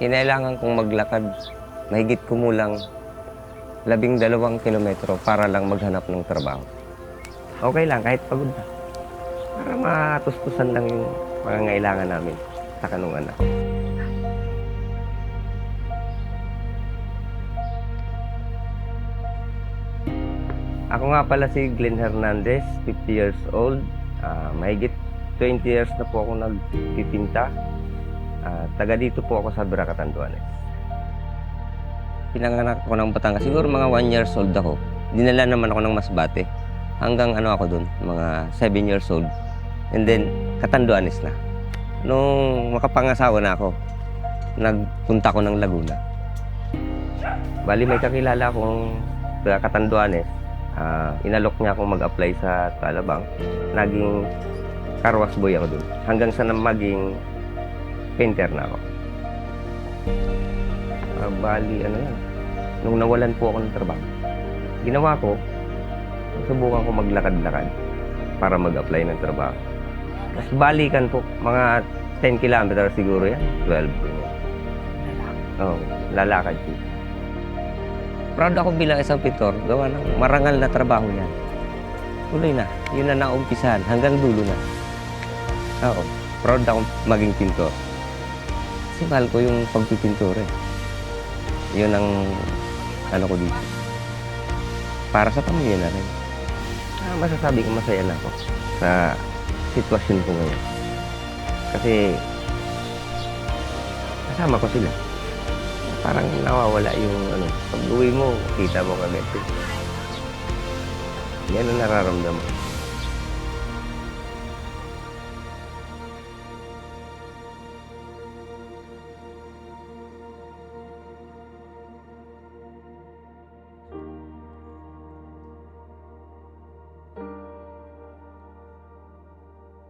Kinailangan kong maglakad mahigit kumulang labing dalawang kilometro para lang maghanap ng trabaho. Okay lang, kahit pagod na. Para matuspusan lang yung pangangailangan namin sa kanungan ako. Ako nga pala si Glenn Hernandez, 50 years old. Ah, mahigit 20 years na po ako nagpipinta. Ah, taga dito po ako sa Biracatan, Duanes. Pinanganak ako ng Batangas. Siguro mga 1 years old ako. Dinala naman ako ng Masbate. Hanggang ano ako dun, mga 7 years old. And then, Katanduanes na. Nung makapangasawa na ako, nagpunta ko ng Laguna. Bali, may kakilala akong taga Katanduanes. Ah, inalok niya akong mag-apply sa Talabang. Naging carwash boy ako dun. Hanggang sa maging painter na ako. Ah, bali, ano yan. Nung nawalan po ako ng trabaho, ginawa ko, subukan ko maglakad-lakad para mag-apply ng trabaho. Tapos balikan po, mga 10 kilometers siguro yan. 12. Oo, lalakad po. Proud ako bilang isang pintor, gawa ng marangal na trabaho yan. Tuloy na, yun na naumpisahan, hanggang dulo na. Oo, proud ako maging pintor. Kasi mahal ko yung pagpipintura eh. Yun ang ano ko dito. Para sa pamilya na rin. Ah, masasabi ko masaya na ako sa sitwasyon ko ngayon. Kasi kasama ko sila. Parang nawawala yung ano, pag uwi mo, kita mo kagad. Yan ang nararamdaman.